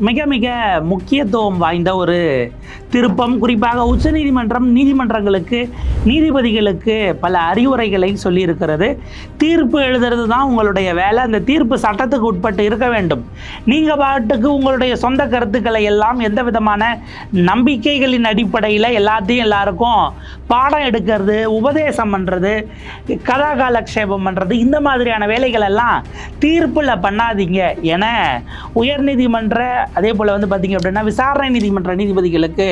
மிக மிக முக்கியத்துவம் வாய்ந்த ஒரு திருப்பம். குறிப்பாக உச்சநீதிமன்றம் நீதிமன்றங்களுக்கு நீதிபதிகளுக்கு பல அறிவுரைகளை சொல்லியிருக்கிறது. தீர்ப்பு எழுதுறது தான் உங்களுடைய வேலை. அந்த தீர்ப்பு சட்டத்துக்கு உட்பட்டு இருக்க வேண்டும். நீங்கள் பாட்டுக்கு உங்களுடைய சொந்த கருத்துக்களை எல்லாம் எந்த விதமான நம்பிக்கைகளின் அடிப்படையில் எல்லாத்தையும் எல்லாருக்கும் பாடம் எடுக்கிறது உபதேசம் பண்ணுறது கதாகாலக்ஷேபம் பண்ணுறது இந்த மாதிரியான வேலைகள் எல்லாம் தீர்ப்பில் பண்ணாதீங்க என உயர்நீதிமன்ற அதே போல் வந்து பார்த்திங்க அப்படின்னா விசாரணை நீதிமன்ற நீதிபதிகளுக்கு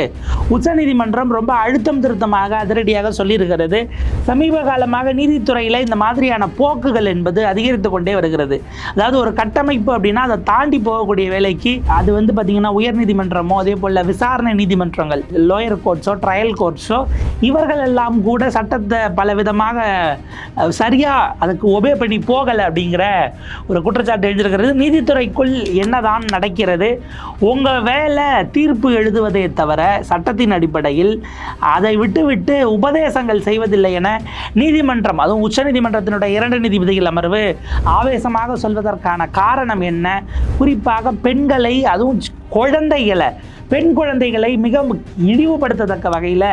உச்சநீதிமன்றம் ரொம்ப அழுத்தம் திருத்தமாக அதிரடியாக சொல்லியிருக்கிறது. சமீப காலமாக நீதித்துறையில் இந்த மாதிரியான போக்குகள் என்பது அதிகரித்து கொண்டே வருகிறது. அதாவது ஒரு கட்டமைப்பு அப்படின்னா அதை தாண்டி போகக்கூடிய வேலைக்கு அது வந்து பார்த்திங்கன்னா உயர்நீதிமன்றமோ அதே போல் விசாரணை நீதிமன்றங்கள் லோயர் கோர்ட்ஸோ ட்ரையல் கோர்ட்ஸோ இவர்கள் எல்லாம் கூட சட்டத்தை பல விதமாக சரியாக அதுக்கு ஒபே பண்ணி போகலை அப்படிங்கிற ஒரு குற்றச்சாட்டு எழுந்திருக்கிறது. நீதித்துறைக்குள் என்னதான் நடக்கிறது உங்கள் வேலை தீர்ப்பு எழுதுவதே தவிர சட்டத்தின் அடிப்படையில் அதை விட்டுவிட்டு உபதேசங்கள் செய்வதில்லை என நீதிமன்றம் அதுவும் உச்சநீதிமன்றத்தினுடைய இரண்டு நீதிபதிகள் அமர்வு ஆவேசமாக சொல்வதற்கான காரணம் என்ன? குறிப்பாக பெண்களை அதுவும் குழந்தைகளை பெண் குழந்தைகளை மிக இழிவுபடுத்தத்தக்க வகையில்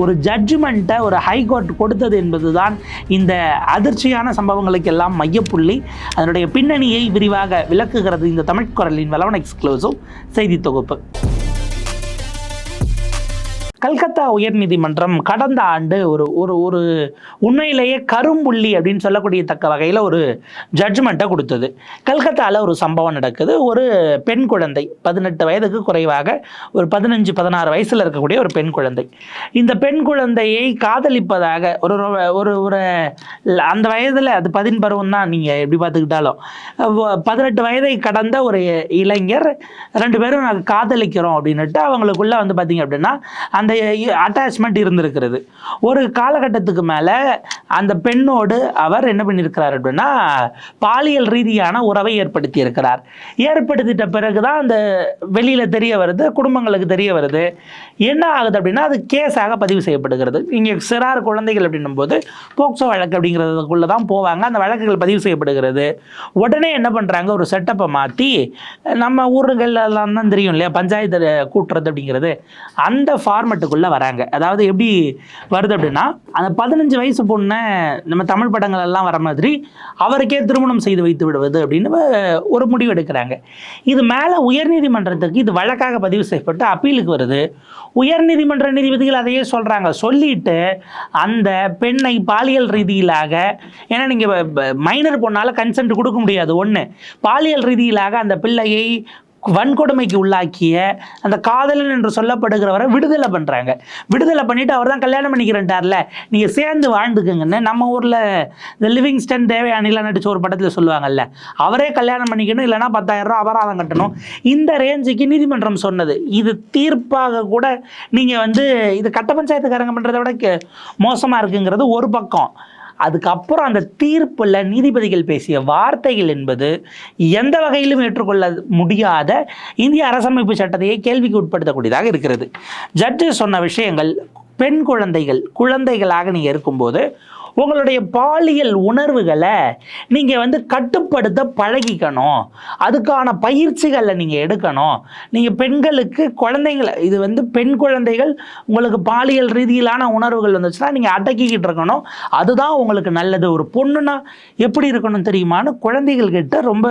ஒரு ஜட்ஜ்மெண்ட்டை ஒரு ஹைகோர்ட் கொடுத்தது என்பதுதான் இந்த அதிர்ச்சியான சம்பவங்களுக்கெல்லாம் மையப்புள்ளி. அதனுடைய பின்னணியை விரிவாக விளக்குகிறது இந்த தமிழ்குரலின் வளவன் எக்ஸ்க்ளூசிவ் செய்தி தொகுப்பு. கல்கத்தா உயர்நீதிமன்றம் கடந்த ஆண்டு ஒரு ஒரு ஒரு உண்மையிலேயே கரும்புள்ளி அப்படின்னு சொல்லக்கூடிய தக்க வகையில் ஒரு ஜட்ஜ்மெண்ட்டை கொடுத்தது. கல்கத்தாவில் ஒரு சம்பவம் நடக்குது. ஒரு பெண் குழந்தை பதினெட்டு வயதுக்கு குறைவாக ஒரு பதினஞ்சு பதினாறு வயசில் இருக்கக்கூடிய ஒரு பெண் குழந்தை. இந்த பெண் குழந்தையை காதலிப்பதாக ஒரு ஒரு- ஒரு ஒரு அந்த வயதில் அது பதின் பருவம் தான் நீங்கள் எப்படி பார்த்துக்கிட்டாலும். பதினெட்டு வயதை கடந்த ஒரு இளைஞர் ரெண்டு பேரும் நாங்கள் காதலிக்கிறோம் அப்படின்னுட்டு அவங்களுக்குள்ள வந்து பார்த்தீங்க அப்படின்னா அந்த அட்டாச்மெண்ட் இருந்திருக்கிறது. ஒரு காலகட்டத்துக்கு மேலே அந்த பெண்ணோடு அவர் என்ன பண்ணியிருக்கிறார் அப்படின்னா பாலியல் ரீதியான உறவை ஏற்படுத்தி இருக்கிறார் ஏற்படுத்திட்ட பிறகு தான் அந்த வெளியில் தெரிய வருது குடும்பங்களுக்கு தெரிய வருது. என்ன ஆகுது அப்படின்னா அது கேஸாக பதிவு செய்யப்படுகிறது. இங்கே சிறார் குழந்தைகள் அப்படின்னும் போது போக்சோ வழக்கு அப்படிங்கிறதுக்குள்ளே தான் போவாங்க. அந்த வழக்குகள் பதிவு செய்யப்படுகிறது. உடனே என்ன பண்ணுறாங்க ஒரு செட்டப்பை மாற்றி நம்ம ஊர்களெல்லாம் தான் தெரியும் இல்லையா பஞ்சாயத்து கூட்டுறது அப்படிங்கிறது. அந்த ஃபார்மெட்டுக்குள்ளே வராங்க. அதாவது எப்படி வருது அப்படின்னா அந்த பதினஞ்சு வயசு பொண்ணை நம்ம தமிழ் படங்கள் எல்லாம் வர மாதிரி அவருக்கே திருமணம் செய்து வைத்து விடுவது அப்படின்னு ஒரு முடிவு எடுக்கிறாங்க. இது மேலே உயர்நீதிமன்றத்துக்கு இது வழக்காக பதிவு செய்யப்பட்டு அப்பீலுக்கு வருது. உயர்நீதிமன்ற நீதிபதிகள் அதையே சொல்கிறாங்க சொல்லிட்டு அந்த பெண்ணை பாலியல் ரீதியிலாக ஏன்னா நீங்கள் மைனர் பொண்ணால் கன்சென்ட் கொடுக்க முடியாது. ஒன்று பாலியல் ரீதியிலாக அந்த பிள்ளையை வன்கொடுமைக்கு உள்ளாக்கிய அந்த காதலன் என்று சொல்லப்படுகிறவரை விடுதலை பண்ணுறாங்க விடுதலை பண்ணிவிட்டு அவர் தான் கல்யாணம் பண்ணிக்கிறேன்ட்டார்ல. நீங்கள் சேர்ந்து வாழ்ந்துக்குங்கன்னு நம்ம ஊரில் இந்த லிவிங்ஸ்டன் அணிலா நடிச்ச ஒரு படத்தில் சொல்லுவாங்கல்ல அவரே கல்யாணம் பண்ணிக்கணும் இல்லைன்னா பத்தாயிரம் ரூபா அபராதம் கட்டணும். இந்த ரேஞ்சுக்கு நீதிமன்றம் சொன்னது. இது தீர்ப்பாக கூட நீங்கள் வந்து இது கட்ட பஞ்சாயத்துக்காரங்க பண்ணுறதை விட கே- மோசமாக இருக்குங்கிறது ஒரு பக்கம். அதுக்கப்புறம் அந்த தீர்ப்பில் நீதிபதிகள் பேசிய வார்த்தைகள் என்பது எந்த வகையிலும் ஏற்றுக்கொள்ள முடியாத இந்திய அரசமைப்பு சட்டத்தையே கேள்விக்கு உட்படுத்தக்கூடியதாக இருக்கிறது. ஜட்ஜு சொன்ன விஷயங்கள் பெண் குழந்தைகள் குழந்தைகளாக நீங்கள் இருக்கும்போது உங்களுடைய பாலியல் உணர்வுகளை நீங்கள் வந்து கட்டுப்படுத்த பழகிக்கணும். அதுக்கான பயிற்சிகளை நீங்கள் எடுக்கணும். நீங்கள் பெண்களுக்கு குழந்தைங்களை இது வந்து பெண் குழந்தைகள் உங்களுக்கு பாலியல் ரீதியிலான உணர்வுகள் வந்துச்சுன்னா நீங்கள் அடக்கிக்கிட்டு இருக்கணும். அதுதான் உங்களுக்கு நல்லது. ஒரு பொண்ணுனா எப்படி இருக்கணும் தெரியுமான்னு குழந்தைகள் கிட்ட ரொம்ப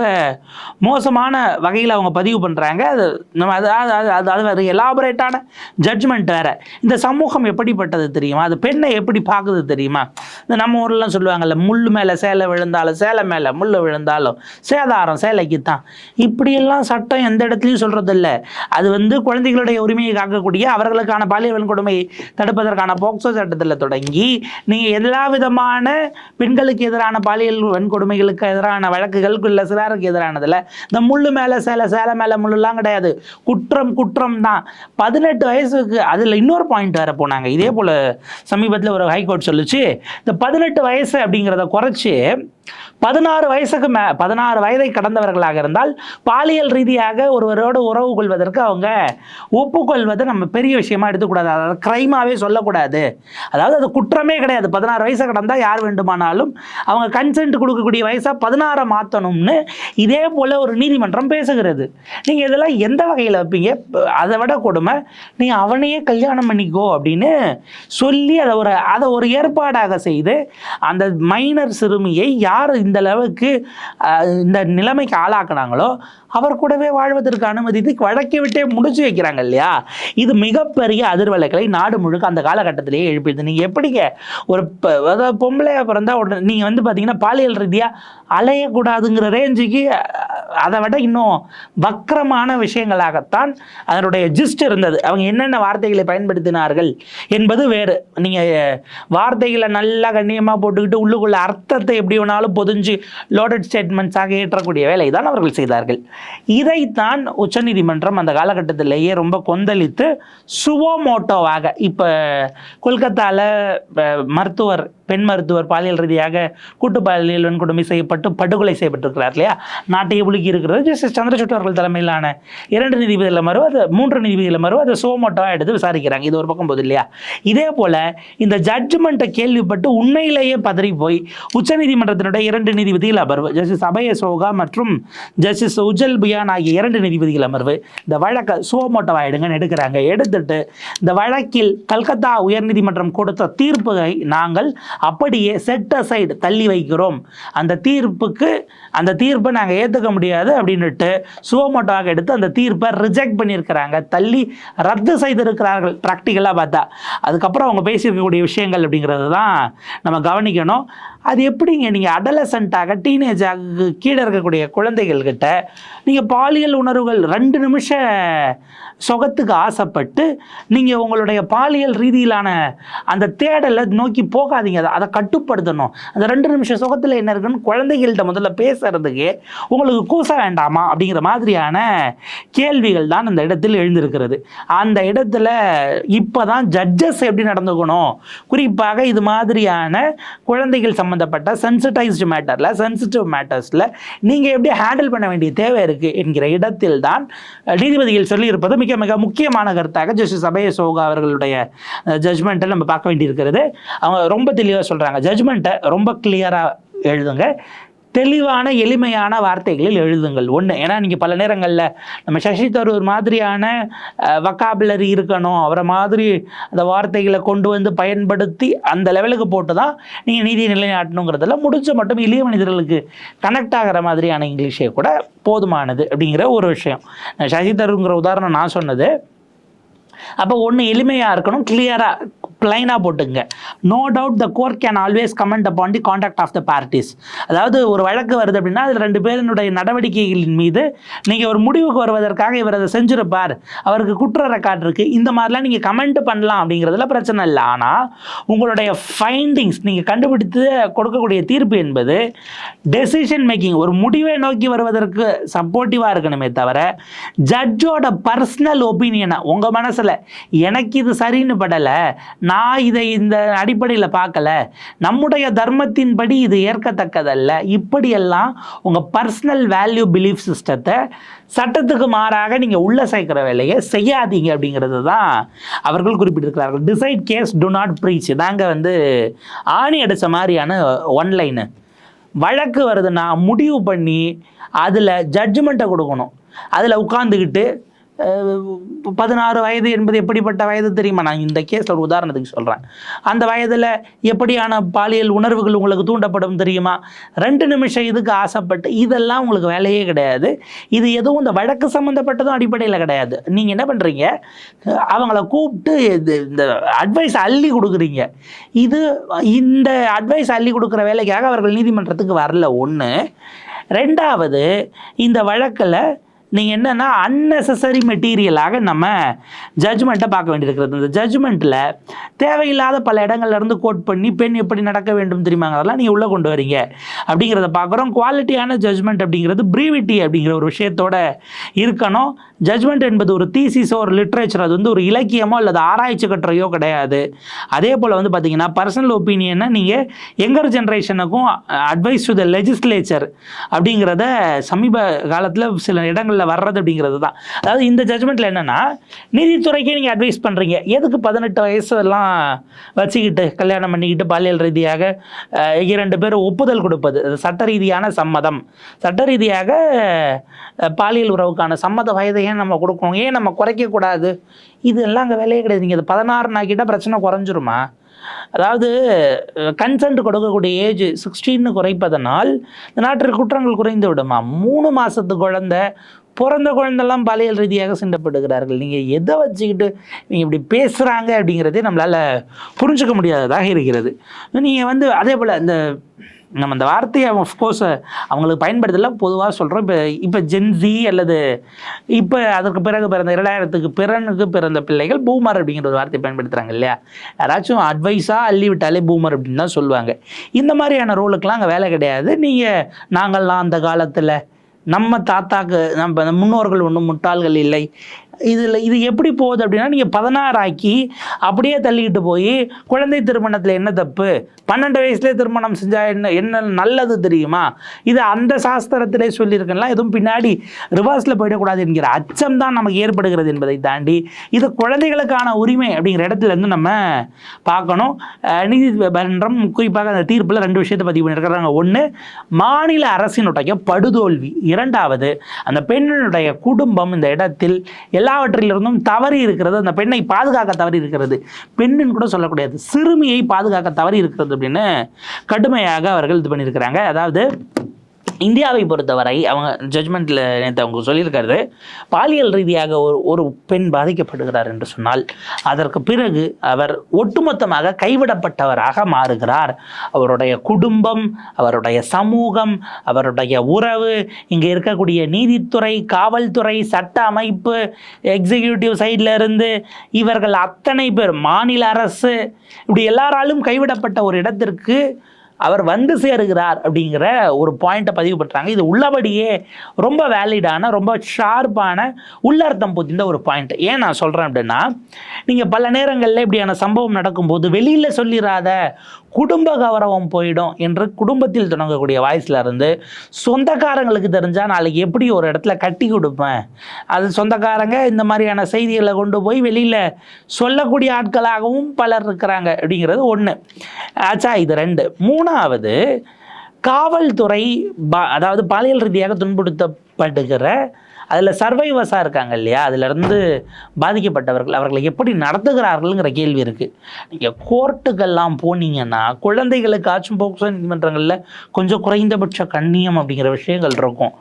மோசமான வகையில் அவங்க பதிவு பண்ணுறாங்க அது நம்ம அது அது அது- அது அது வேறு எலாபரேட்டான ஜட்ஜ்மெண்ட் வேறு. இந்த சமூகம் எப்படிப்பட்டது தெரியுமா? அது பெண்ணை எப்படி பார்க்குது தெரியுமா? இந்த நம்ம ஊர்லாம் சொல்லுவாங்கல்ல முள் மேலே சேலை விழுந்தாலும் சேலை மேலே முள் விழுந்தாலும் சேதாரம் சேலைக்கு தான் இப்படியெல்லாம் சட்டம் எந்த இடத்துலையும் சொல்கிறதில்ல அது வந்து குழந்தைகளுடைய உரிமையை காக்கக்கூடிய அவர்களுக்கான பாலியல் வன்கொடுமை தடுப்பதற்கான போக்சோ சட்டத்தில் தொடங்கி நீங்கள் எல்லா விதமான பெண்களுக்கு எதிரான பாலியல் வன்கொடுமைகளுக்கு எதிரான வழக்குகள் இல்லை சிறாருக்கு எதிரானதில் இந்த முள்ளு மேலே சேலை சேலை மேலே முள்ளுலாம் கிடையாது. குற்றம் குற்றம் தான் பதினெட்டு வயசுக்கு அதில் இன்னொரு பாயிண்ட் வேறு போனாங்க. இதே போல் சமீபத்தில் ஒரு ஹைகோர்ட் சொல்லுச்சு இந்த பதினெட்டு வயசு அப்படிங்கிறத குறைச்சி பதினாறு வயசுக்கு மே பதினாறு வயதை கடந்தவர்களாக இருந்தால் பாலியல் ரீதியாக ஒருவரோடு உறவு கொள்வதற்கு அவங்க ஒப்புக்கொள்வதை நம்ம பெரிய விஷயமா எடுத்துக்கூடாது. அதாவது க்ரைமாவே சொல்லக்கூடாது. அதாவது அது குற்றமே கிடையாது. பதினாறு வயசை கடந்தால் யார் வேண்டுமானாலும் அவங்க கன்சென்ட் கொடுக்கக்கூடிய வயசாக பதினாறை மாற்றணும்னு இதே போல் ஒரு நீதிமன்றம் பேசுகிறது. நீங்கள் இதெல்லாம் எந்த வகையில் வைப்பீங்க? அதை விட கொடுமை நீ அவனையே கல்யாணம் பண்ணிக்கோ அப்படின்னு சொல்லி அதை ஒரு அதை ஒரு ஏற்பாடாக செய்து அந்த மைனர் சிறுமியை யார் யார் இந்த அளவுக்கு இந்த நிலைமைக்கு ஆளாக்குனாங்களோ அவர் கூடவே வாழ்வதற்கு அனுமதித்து வழக்கை விட்டே முடிச்சு வைக்கிறாங்க இல்லையா? இது மிகப்பெரிய அதிர்வலைகளை நாடு முழுக்க அந்த காலகட்டத்திலேயே எழுப்பிடுது நீங்கள் எப்படிங்க ஒரு ப- அதாவது பொம்பளையா பிறந்தா உடனே நீங்கள் வந்து பார்த்தீங்கன்னா பாலியல் ரீதியாக அலையக்கூடாதுங்கிற ரேஞ்சுக்கு அதை விட இன்னும் வக்கரமான விஷயங்களாகத்தான் அதனுடைய ஜிஸ்ட் இருந்தது. அவங்க என்னென்ன வார்த்தைகளை பயன்படுத்தினார்கள் என்பது வேறு. நீங்கள் வார்த்தைகளை நல்லா கண்ணியமாக போட்டுக்கிட்டு உள்ளுக்குள்ள அர்த்தத்தை எப்படி வேணாலும் பொதிஞ்சு லோடட் ஸ்டேட்மெண்ட்ஸாக ஏற்றக்கூடிய வேலை தான் அவர்கள் செய்தார்கள். இதைத்தான் உச்சநீதிமன்றம் அந்த காலகட்டத்திலேயே ரொம்ப கொந்தளித்து சுவோமோட்டோவாக இப்போ கொல்கத்தாவில் மருத்துவர் பெண் மருத்துவர் பாலியல் ரீதியாக கூட்டு பாலியல் வன்கொடுமை செய்யப்பட்டு படுகொலை செய்யப்பட்டிருக்கிறார் இல்லையா? நாட்டை உலுக்கி இருக்கிறது. ஜஸ்டிஸ் சந்திரசூட் அவர்கள் தலைமையிலான இரண்டு நீதிபதிகள் மறு அது மூன்று நீதிபதிகள் மறு அதை சுவோமோட்டோவாக எடுத்து விசாரிக்கிறாங்க. இது ஒரு பக்கம் போது இல்லையா? இதே போல் இந்த ஜட்ஜ்மெண்ட்டை கேள்விப்பட்டு உண்மையிலேயே பதறி போய் உச்சநீதிமன்றத்தினுடைய இரண்டு நீதிபதிகள் அமர்வு ஜஸ்டிஸ் அபய சோகா மற்றும் ஜஸ்டிஸ் உஜல் புயான் ஆகிய இரண்டு நீதிபதிகள் அமர்வு. இந்த வழக்கை சுவோமோட்டோவா எடுங்கன்னு எடுக்கிறாங்க. எடுத்துட்டு இந்த வழக்கில் கல்கத்தா உயர்நீதிமன்றம் கொடுத்த தீர்ப்புகளை நாங்கள் அப்படியே செட் அசைடு தள்ளி வைக்கிறோம். அந்த தீர்ப்புக்கு அந்த தீர்ப்பை நாங்கள் ஏற்றுக்க முடியாது அப்படின்னுட்டு சுவோமோட்டோவாக எடுத்து அந்த தீர்ப்பை ரிஜெக்ட் பண்ணியிருக்கிறாங்க. தள்ளி ரத்து செய்திருக்கிறார்கள் ப்ராக்டிக்கலாக பார்த்தா. அதுக்கப்புறம் அவங்க பேசியிருக்கக்கூடிய விஷயங்கள் அப்படிங்கிறது தான் நம்ம கவனிக்கணும். அது எப்படிங்க நீங்கள் அடலசண்ட்டாக டீனேஜாக கீழே இருக்கக்கூடிய குழந்தைகள்கிட்ட நீங்கள் பாலியல் உணர்வுகள் ரெண்டு நிமிஷ சுகத்துக்கு ஆசைப்பட்டு நீங்கள் உங்களுடைய பாலியல் ரீதியிலான அந்த தேடலை நோக்கி போகாதீங்க. அதை அதை கட்டுப்படுத்தணும். அந்த ரெண்டு நிமிஷம் சுகத்தில் என்ன இருக்குன்னு குழந்தைகள்கிட்ட முதல்ல பேசுகிறதுக்கு உங்களுக்கு கூச வேண்டாமா? அப்படிங்கிற மாதிரியான கேள்விகள் தான் அந்த இடத்தில் எழுந்திருக்கிறது. அந்த இடத்துல இப்போ தான் ஜட்ஜஸ் எப்படி நடந்துக்கணும்? குறிப்பாக இது மாதிரியான குழந்தைகள் சம்மந்தப்பட்ட சென்சிட்டைஸ்டு மேட்டரில் சென்சிட்டிவ் மேட்டர்ஸில் நீங்கள் எப்படி ஹேண்டில் பண்ண வேண்டிய தேவை இருக்குது என்கிற இடத்தில் தான் நீதிபதிகள் சொல்லியிருப்பது மிக மிக முக்கியமான கருத்தாக ஜஸ்டிஸ் அபய சோகா அவர்களுடைய ஜட்ஜ்மெண்ட்டை நம்ம பார்க்க வேண்டியிருக்கிறது. அவங்க ரொம்ப தெளிவாக சொல்கிறாங்க ஜட்ஜ்மெண்ட்டை ரொம்ப கிளியராக எழுதுங்க. தெளிவான எளிமையான வார்த்தைகளில் எழுதுங்கள். ஒன்று ஏன்னா நீங்கள் பல நேரங்களில் நம்ம சசி தரூர் மாதிரியான வக்காபுலரி இருக்கணும். அவரை மாதிரி அந்த வார்த்தைகளை கொண்டு வந்து பயன்படுத்தி அந்த லெவலுக்கு போட்டு தான் நீங்கள் நீதியை நிலைநாட்டணுங்கிறதுல முடிச்ச மட்டும் இளைய மனிதர்களுக்கு கனெக்ட் ஆகிற மாதிரியான இங்கிலீஷே கூட போதுமானது அப்படிங்கிற ஒரு விஷயம். சசி தரூருங்கிற உதாரணம் நான் சொன்னது. அப்போ ஒன்று எளிமையாக இருக்கணும் கிளியராக பிளைனாக போட்டுங்க. No doubt the court can always comment upon the conduct of the parties அதாவது ஒரு வழக்கு வருது அப்படின்னா அதில் ரெண்டு பேரினுடைய நடவடிக்கைகளின் மீது நீங்கள் ஒரு முடிவுக்கு வருவதற்காக இவர் அதை செஞ்சுருப்பார். அவருக்கு குற்ற ரெக்கார்ட் இருக்குது இந்த மாதிரிலாம் நீங்கள் கமெண்ட் பண்ணலாம் அப்படிங்கிறதுல பிரச்சனை இல்லை. ஆனால் உங்களுடைய ஃபைண்டிங்ஸ் நீங்கள் கண்டுபிடித்து கொடுக்கக்கூடிய தீர்ப்பு என்பது டெசிஷன் மேக்கிங் ஒரு முடிவை நோக்கி வருவதற்கு சப்போர்ட்டிவாக இருக்கணுமே தவிர ஜட்ஜோட பர்சனல் ஒப்பீனியனை உங்கள் மனசில் எனக்கு இது சரின்னு படலை நான் இதை இந்த அடிப்படையில் பார்க்கல. நம்முடைய தர்மத்தின்படி இது ஏற்கத்தக்கதல்ல. இப்படியெல்லாம் உங்கள் பர்சனல் வேல்யூ பிலீஃப் சிஸ்டத்தை சட்டத்துக்கு மாறாக நீங்கள் உள்ளே சேர்க்கிற வேலையை செய்யாதீங்க அப்படிங்கிறது தான் அவர்கள் குறிப்பிட்டிருக்கிறார்கள். Decide case to not breach தாங்க வந்து ஆணி அடித்த மாதிரியான ஒன்லைனு வழக்கு வருதுன்னா முடிவு பண்ணி அதில் ஜட்ஜ்மெண்ட்டை கொடுக்கணும். அதில் உட்காந்துக்கிட்டு பதினாறு வயது என்பது எப்படிப்பட்ட வயது தெரியுமா? நான் இந்த கேஸில் ஒரு உதாரணத்துக்கு சொல்கிறேன் அந்த வயதில் எப்படியான பாலியல் உணர்வுகள் உங்களுக்கு தூண்டப்படும் தெரியுமா? ரெண்டு நிமிஷம் இதுக்கு ஆசைப்பட்டு இதெல்லாம் உங்களுக்கு வேலையே கிடையாது. இது எதுவும் இந்த வழக்கு சம்மந்தப்பட்டதும் அடிப்படையில் கிடையாது. நீங்கள் என்ன பண்ணுறீங்க அவங்கள கூப்பிட்டு இது- இந்த அட்வைஸ் அள்ளி கொடுக்குறீங்க. இது இந்த அட்வைஸ் அள்ளி கொடுக்குற வேலைக்காக அவர்கள் நீதிமன்றத்துக்கு வரல. ஒன்று ரெண்டாவது இந்த வழக்கில் நீங்கள் என்னென்னா அன்னெசசரி மெட்டீரியலாக நம்ம ஜட்ஜ்மெண்ட்டை பார்க்க வேண்டியிருக்கிறது. இந்த ஜட்ஜ்மெண்ட்டில் தேவையில்லாத பல இடங்கள்லேருந்து கோட் பண்ணி பெண் எப்படி நடக்க வேண்டும் தெரியுமாங்க அதெல்லாம் நீங்கள் உள்ளே கொண்டு வரீங்க. அப்படிங்கிறத பார்க்குறோம். குவாலிட்டியான ஜட்ஜ்மெண்ட் அப்படிங்கிறது ப்ரீவிட்டி அப்படிங்கிற ஒரு விஷயத்தோட இருக்கணும். ஜட்ஜ்மெண்ட் என்பது ஒரு தீசிஸோ ஒரு லிட்ரேச்சர் அது வந்து ஒரு இலக்கியமோ அல்லது ஆராய்ச்சி கட்டுறையோ கிடையாது. அதே போல் வந்து பார்த்தீங்கன்னா பர்சனல் ஒப்பீனியனை நீங்கள் யங்கர் ஜென்ரேஷனுக்கும் அட்வைஸ் டு த லெஜிஸ்லேச்சர் அப்படிங்கிறத சமீப காலத்தில் சில இடங்களில் வர்றது அப்படிங்கிறது தான். அதாவது இந்த ஜட்ஜ்மெண்ட்டில் என்னென்னா நீதித்துறைக்கே நீங்கள் அட்வைஸ் பண்ணுறீங்க எதுக்கு பதினெட்டு வயசெல்லாம் வச்சுக்கிட்டு கல்யாணம் பண்ணிக்கிட்டு பாலியல் ரீதியாக இரண்டு பேர் ஒப்புதல் கொடுப்பது? சட்ட ரீதியான சம்மதம். சட்ட ரீதியாக பாலியல் உறவுக்கான சம்மத வயதை ஏன் நம்ம கொடுக்கணும்? ஏன் நம்ம குறைக்கக்கூடாது? இதெல்லாம் அங்கே வேலையே கிடையாது. நீங்கள் இது பதினாறு நாக்கிட்டால் பிரச்சனை குறைஞ்சிருமா? அதாவது கன்சென்ட் கொடுக்கக்கூடிய ஏஜ் சிக்ஸ்டீன்னு குறைப்பதனால் இந்த நாட்டில் குற்றங்கள் குறைந்து விடுமா? மூணு மாதத்து குழந்தை பிறந்த குழந்தெல்லாம் பாலியல் ரீதியாக சிண்டப்படுகிறார்கள் நீங்கள் எதை வச்சுக்கிட்டு நீங்கள் இப்படி பேசுகிறாங்க அப்படிங்கிறதே நம்மளால் புரிஞ்சுக்க முடியாததாக இருக்கிறது. நீங்கள் வந்து அதே போல் இந்த நம்ம அந்த வார்த்தையை அஃப்கோர்ஸ் அவங்களுக்கு பயன்படுத்தல. பொதுவாக சொல்கிறோம் இப்போ இப்போ ஜென்சி அல்லது இப்போ அதற்கு பிறகு பிறந்த இரண்டாயிரத்துக்கு பிறனுக்கு பிறந்த பிள்ளைகள் பூமர் அப்படிங்கிற ஒரு வார்த்தையை பயன்படுத்துகிறாங்க இல்லையா? யாராச்சும் அட்வைஸாக அள்ளி விட்டாலே பூமர் அப்படின்னு தான் சொல்லுவாங்க. இந்த மாதிரியான ரோலுக்கெலாம் அங்கே வேலை கிடையாது. நீங்கள் நாங்கள்லாம் அந்த காலத்தில் நம்ம தாத்தாக்கு நம்ம முன்னோர்கள் ஒன்றும் முட்டாள்கள் இல்லை. இதில் இது எப்படி போகுது அப்படின்னா நீங்கள் பதினாறு ஆக்கி அப்படியே தள்ளிக்கிட்டு போய் குழந்தை திருமணத்தில் என்ன தப்பு? பன்னெண்டு வயசுலேயே திருமணம் செஞ்சால் என்ன என்ன நல்லது தெரியுமா? இது அந்த சாஸ்திரத்திலே சொல்லியிருக்கலாம் எதுவும் பின்னாடி ரிவர்ஸில் போயிடக்கூடாது என்கிற அச்சம் தான் நமக்கு ஏற்படுகிறது என்பதை தாண்டி இது குழந்தைகளுக்கான உரிமை அப்படிங்கிற இடத்துல இருந்து நம்ம பார்க்கணும். அஹ் நீதிமன்றம் குறிப்பாக அந்த தீர்ப்பில் ரெண்டு விஷயத்தை பதிவு பண்ணியிருக்கிறாங்க. ஒன்று மாநில அரசினுடைய படுதோல்வி. இரண்டாவது அந்த பெண்ணினுடைய குடும்பம் இந்த இடத்தில் எல்லாவற்றிலிருந்தும் தவறி இருக்கிறது. அந்த பெண்ணை பாதுகாக்க தவறி இருக்கிறது. பெண்ணுன்னு கூட சொல்லக்கூடாது. சிறுமியை பாதுகாக்க தவறி இருக்கிறது அப்படின்னு கடுமையாக அவர்கள் இது பண்ணியிருக்கிறாங்க. அதாவது இந்தியாவை பொறுத்தவரை அவங்க ஜட்ஜ்மெண்ட்டில் நேற்று அவங்க சொல்லியிருக்கிறது பாலியல் ரீதியாக ஒரு ஒரு பெண் பாதிக்கப்படுகிறார் என்று சொன்னால் அதற்கு பிறகு அவர் ஒட்டுமொத்தமாக கைவிடப்பட்டவராக மாறுகிறார். அவருடைய குடும்பம் அவருடைய சமூகம் அவருடைய உறவு இங்கே இருக்கக்கூடிய நீதித்துறை காவல்துறை சட்ட அமைப்பு எக்ஸிக்யூட்டிவ் சைடில் இருந்து இவர்கள் அத்தனை பேர் மாநில அரசு இப்படி எல்லாராலும் கைவிடப்பட்ட ஒரு இடத்திற்கு அவர் வந்து சேருகிறார் அப்படிங்கிற ஒரு பாயிண்ட்டை பதிவு பண்ணுறாங்க இது உள்ளபடியே ரொம்ப வேலிடான ரொம்ப ஷார்ப்பான உள்ளர்த்தம் பொதிந்த ஒரு பாயிண்ட் ஏன் நான் சொல்கிறேன் அப்படின்னா நீங்கள் பல நேரங்களில் இப்படியான சம்பவம் நடக்கும்போது வெளியில் சொல்லிடாத குடும்ப கௌரவம் போயிடும் என்று குடும்பத்தில் தொடங்கக்கூடிய வாய்ஸில் இருந்து சொந்தக்காரங்களுக்கு தெரிஞ்சால் நாளைக்கு எப்படி ஒரு இடத்துல கட்டி கொடுப்பேன்? அது சொந்தக்காரங்க இந்த மாதிரியான செய்திகளை கொண்டு போய் வெளியில் சொல்லக்கூடிய ஆட்களாகவும் பலர் இருக்கிறாங்க அப்படிங்கிறது ஒன்று ஆச்சா இது ரெண்டு. மூணாவது காவல்துறை பா அதாவது பாலியல் ரீதியாக துன்புறுத்தப்படுகிற அதில் சர்வைவர்ஸாக இருக்காங்க இல்லையா? அதிலிருந்து பாதிக்கப்பட்டவர்கள் அவர்களை எப்படி நடத்துகிறார்கள்ங்கிற கேள்வி இருக்குது நீங்கள் கோர்ட்டுக்கெல்லாம் போனீங்கன்னா குழந்தைகளுக்காச்சும் போக்சோ நீதிமன்றங்களில் கொஞ்சம் குறைந்தபட்ச கண்ணியம் அப்படிங்கிற விஷயங்கள் இருக்கும்.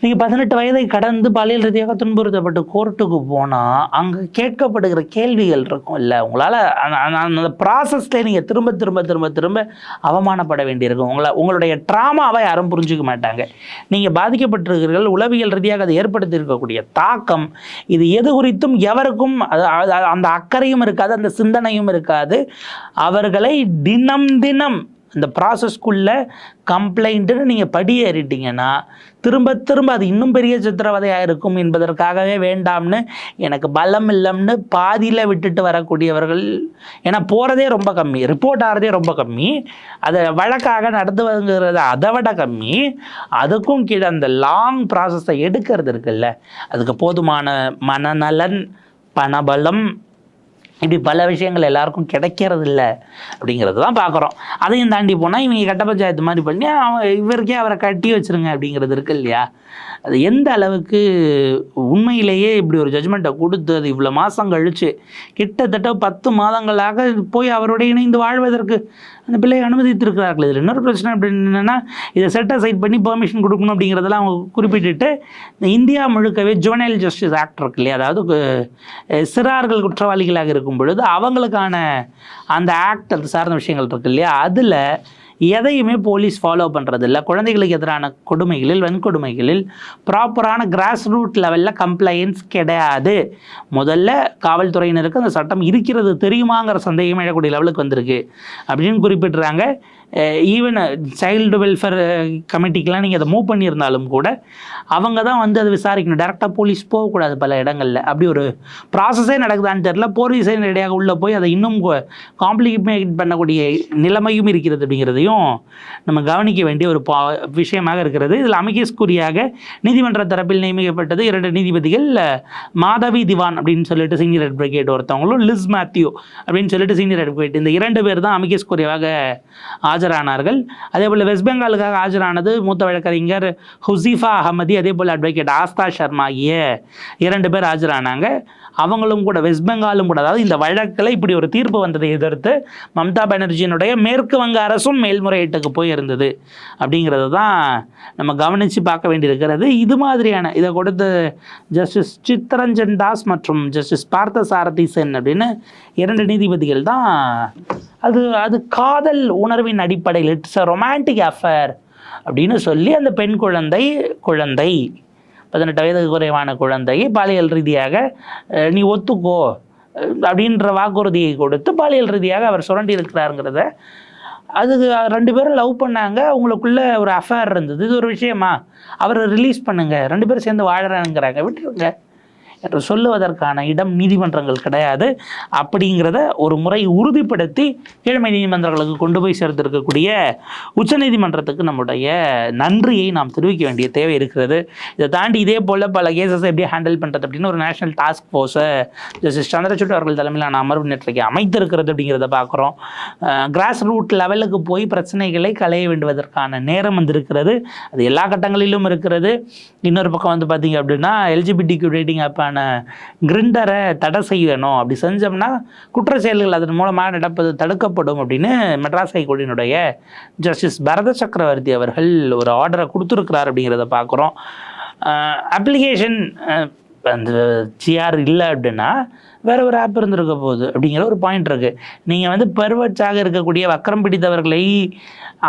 நீங்கள் பதினெட்டு வயதை கடந்து பாலியல் ரீதியாக துன்புறுத்தப்பட்டு கோர்ட்டுக்கு போனால் அங்கே கேட்கப்படுகிற கேள்விகள் இருக்கும் இல்லை உங்களால் அந்த ப்ராசஸ்லேயே நீங்கள் திரும்ப திரும்ப திரும்ப திரும்ப அவமானப்பட வேண்டியிருக்கும். உங்களை உங்களுடைய ட்ராமாவை யாரும் புரிஞ்சுக்க மாட்டாங்க. நீங்கள் பாதிக்கப்பட்டிருக்கிறீர்கள் உளவியல் ரீதியாக அது ஏற்படுத்தியிருக்கக்கூடிய தாக்கம் இது எது குறித்தும் எவருக்கும் அது- அது- அந்த அக்கறையும் இருக்காது அந்த சிந்தனையும் இருக்காது. அவர்களை தினம் தினம் இந்த ப்ராசஸ்க்குள்ளே கம்ப்ளைண்ட்டுன்னு நீங்கள் படியேறிட்டீங்கன்னா திரும்ப திரும்ப அது இன்னும் பெரிய சித்திரவதையாக இருக்கும் என்பதற்காகவே வேண்டாம்னு எனக்கு பலம் இல்லைன்னு பாதியில் விட்டுட்டு வரக்கூடியவர்கள் ஏன்னா போகிறதே ரொம்ப கம்மி ரிப்போர்ட் ஆகிறதே ரொம்ப கம்மி அதை வழக்காக நடத்துவதுங்கிறது அதை விட கம்மி அதுக்கும் கீழே அந்த லாங் ப்ராசஸை எடுக்கிறது இருக்குல்ல அதுக்கு போதுமான மனநலன் பணபலம் இப்படி பல விஷயங்கள் எல்லாருக்கும் கிடைக்கிறது இல்லை அப்படிங்கிறது தான் பார்க்குறோம். அதையும் தாண்டி போனால் இவங்க கட்ட பஞ்சாயத்து மாதிரி பண்ணி அவன் இவருக்கே அவரை கட்டி வச்சிருங்க அப்படிங்கிறது இருக்கு இல்லையா? அது எந்த அளவுக்கு உண்மையிலேயே இப்படி ஒரு ஜட்ஜ்மெண்ட்டை கொடுத்து அது இவ்வளோ மாதம் கழிச்சு கிட்டத்தட்ட பத்து மாதங்களாக போய் அவரோட இணைந்து வாழ்வதற்கு அந்த பிள்ளையை அனுமதித்திருக்கிறார்கள். இதில் இன்னொரு பிரச்சனை அப்படின்னு என்னென்னா இதை செட் அசைட் பண்ணி பெர்மிஷன் கொடுக்கணும் அப்படிங்கிறதெல்லாம் அவங்க குறிப்பிட்டுட்டு இந்த இந்தியா முழுக்கவே ஜுவனைல் ஜஸ்டிஸ் ஆக்ட் இருக்கு இல்லையா? அதாவது சிறார்கள் குற்றவாளிகளாக இருக்கும் பொழுது அவங்களுக்கான அந்த ஆக்ட் அது சார்ந்த விஷயங்கள் இருக்கு இல்லையா? அதில் எதையுமே போலீஸ் ஃபாலோ பண்ணுறதில்ல குழந்தைகளுக்கு எதிரான கொடுமைகளில் வன்கொடுமைகளில் ப்ராப்பரான கிராஸ் ரூட் லெவலில் கம்ப்ளைண்ட்ஸ் கிடையாது. முதல்ல காவல்துறையினருக்கு அந்த சட்டம் இருக்கிறது தெரியுமாங்கிற சந்தேகம் எழக்கூடிய லெவலுக்கு வந்திருக்கு. அப்படின்னு குறிப்பிட்றாங்க. ஈவன் சைல்டு வெல்ஃபேர் கமிட்டிக்கெலாம் நீங்கள் அதை மூவ் பண்ணியிருந்தாலும் கூட அவங்க தான் வந்து அதை விசாரிக்கணும். டேரெக்டாக போலீஸ் போகக்கூடாது பல இடங்களில். அப்படி ஒரு ப்ராசஸே நடக்குதான்னு தெரில போலீஸே நேரடியாக உள்ளே போய் அதை இன்னும் காம்ப்ளிகேட் பண்ணக்கூடிய நிலைமையும் இருக்கிறது அப்படிங்கிறதையும் நம்ம கவனிக்க வேண்டிய ஒரு பா விஷயமாக இருக்கிறது. இதில் அமிகேஸ் நீதிமன்ற தரப்பில் நியமிக்கப்பட்டது இரண்டு நீதிபதிகள் மாதவி திவான் அப்படின்னு சொல்லிட்டு சீனியர் அட்வொகேட் ஒருத்தவங்களும் லிஸ் மேத்யூ அப்படின்னு சொல்லிட்டு சீனியர் அட்வொகேட் இந்த இரண்டு பேர் தான் அமிகேஸ் ஆஜரானார்கள். அதே போல் வெஸ்ட் பெங்காலுக்காக ஆஜரானது மூத்த வழக்கறிஞர் ஹுசீஃபா அகமதி அதே போல் அட்வொகேட் ஆஸ்தா சர்மா ஆகிய இரண்டு பேர் ஆஜரானாங்க. அவங்களும் கூட வெஸ்ட் பெங்காலும் கூட. அதாவது இந்த வழக்கில் இப்படி ஒரு தீர்ப்பு வந்ததை எதிர்த்து மம்தா பானர்ஜியினுடைய மேற்கு வங்க அரசும் மேல்முறையீட்டுக்கு போயிருந்தது அப்படிங்கிறது தான் நம்ம கவனித்து பார்க்க வேண்டியிருக்கிறது. இது மாதிரியான இதை கொடுத்து ஜஸ்டிஸ் சித்தரஞ்சன் தாஸ் மற்றும் ஜஸ்டிஸ் பார்த்த சாரதி சென் அப்படின்னு இரண்டு நீதிபதிகள் தான் அது அது காதல் உணர்வின் அடிப்படையில் இட்ஸ் அ ரொமான்டிக் அஃபேர் அப்படின்னு சொல்லி அந்த பெண் குழந்தை குழந்தை பதினெட்டு வயதுக்கு குறைவான குழந்தை பாலியல் ரீதியாக நீ ஒத்துக்கோ அப்படின்ற வாக்குறுதியை கொடுத்து பாலியல் ரீதியாக அவர் சுரண்டி இருக்கிறாருங்கிறத அதுக்கு ரெண்டு பேரும் லவ் பண்ணாங்க. உங்களுக்குள்ள ஒரு அஃபேர் இருந்தது. இது ஒரு விஷயமா? அவரை ரிலீஸ் பண்ணுங்கள் ரெண்டு பேரும் சேர்ந்து வாழறாங்கிறாங்க விட்டுருங்க. என்று சொல்லுவதற்கான இடம் நீதிமன்றங்கள் கிடையாது. அப்படிங்கிறத ஒரு முறை உறுதிப்படுத்தி கீழ்மை நீதிமன்றங்களுக்கு கொண்டு போய் சேர்த்திருக்கக்கூடிய உச்சநீதிமன்றத்துக்கு நம்முடைய நன்றியை நாம் தெரிவிக்க வேண்டிய தேவை இருக்கிறது. இதை தாண்டி இதே போல் பல கேசஸை எப்படி ஹேண்டில் பண்ணுறது அப்படின்னு ஒரு நேஷனல் டாஸ்க் ஃபோர்ஸை ஜஸ்டிஸ் சந்திரசூட் அவர்கள் தலைமையிலான அமர்வு நேற்றைக்கு அமைத்திருக்கிறது அப்படிங்கிறத பார்க்குறோம். கிராஸ் ரூட் லெவலுக்கு போய் பிரச்சனைகளை களைய வேண்டுவதற்கான நேரம் வந்திருக்கிறது. அது எல்லா கட்டங்களிலும் இருக்கிறது. இன்னொரு பக்கம் வந்து பார்த்தீங்க அப்படின்னா எல்ஜிபிடிக்கு ரேட்டிங் ஆப்பான கிரிண்டரை தடை செய்யணும். அப்படி செஞ்சோம்னா குற்ற செயல்கள் அதன் மூலமாக நடப்பது தடுக்கப்படும் அப்படின்னு மெட்ராஸ் ஹைகோர்ட்டினுடைய ஜஸ்டிஸ் பரத சக்கரவர்த்தி அவர்கள் ஒரு ஆர்டரை கொடுத்துருக்கிறார் அப்படிங்கிறத பார்க்குறோம். அப்ளிகேஷன் அந்த ஜிஆர் இல்லை அப்படின்னா வேற ஒரு ஆப் இருந்திருக்க போகுது அப்படிங்கிற ஒரு பாயிண்ட் இருக்குது நீங்கள் வந்து பெருவச்சாக இருக்கக்கூடிய வக்கரம் பிடித்தவர்களை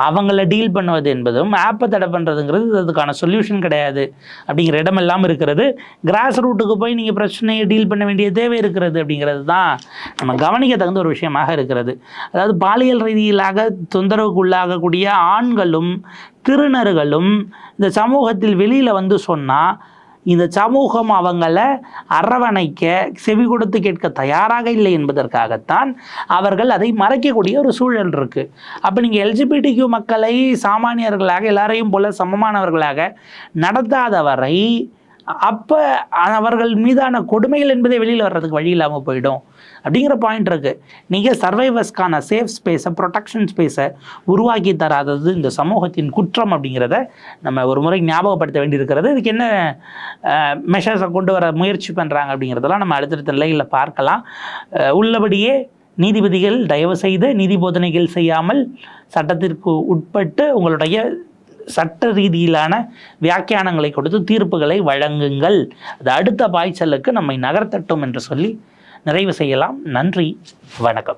அவங்கள டீல் பண்ணுவது என்பதும் ஆப்பை தடை பண்ணுறதுங்கிறது அதுக்கான சொல்யூஷன் கிடையாது அப்படிங்கிற இடமெல்லாம் இருக்கிறது. கிராஸ் ரூட்டுக்கு போய் நீங்கள் பிரச்சனையை டீல் பண்ண வேண்டிய தேவை இருக்கிறது அப்படிங்கிறது தான் நம்ம கவனிக்க தகுந்த ஒரு விஷயமாக இருக்கிறது. அதாவது பாலியல் ரீதியிலாக தொந்தரவுக்கு உள்ளாகக்கூடிய ஆண்களும் திருநர்களும் இந்த சமூகத்தில் வெளியில் வந்து சொன்னால் இந்த சமூகம் அவங்கள அரவணைக்க செவி கொடுத்து கேட்க தயாராக இல்லை என்பதற்காகத்தான் அவர்கள் அதை மறைக்கக்கூடிய ஒரு சூழல் இருக்குது அப்போ நீங்கள் எல்ஜிபிடிக்யூ மக்களை சாமானியர்களாக எல்லாரையும் போல சமமானவர்களாக நடத்தாதவரை அப்போ அவர்கள் மீதான கொடுமைகள் என்பதே வெளியில் வர்றதுக்கு வழி இல்லாமல் போயிடும். அப்படிங்கிற பாயிண்ட் இருக்குது நீங்கள் சர்வைவர்ஸ்க்கான சேஃப் ஸ்பேஸை ப்ரொடெக்ஷன் ஸ்பேஸை உருவாக்கி தராதது இந்த சமூகத்தின் குற்றம் அப்படிங்கிறத நம்ம ஒரு முறை ஞாபகப்படுத்த வேண்டியிருக்கிறது. இதுக்கு என்ன மெஷர்ஸை கொண்டு வர முயற்சி பண்ணுறாங்க அப்படிங்கிறதெல்லாம் நம்ம அடுத்தடுத்த நிலையில் பார்க்கலாம். உள்ளபடியே நீதிபதிகள் தயவு செய்து நீதி போதனைகள் செய்யாமல் சட்டத்திற்கு உட்பட்டு உங்களுடைய சட்ட ரீதியிலான வியாக்கியானங்களை கொடுத்து தீர்ப்புகளை வழங்குங்கள். அது அடுத்த பாய்ச்சலுக்கு நம்மை நகர்த்தட்டும் என்று சொல்லி நிறைவு செய்யலாம். நன்றி. வணக்கம்.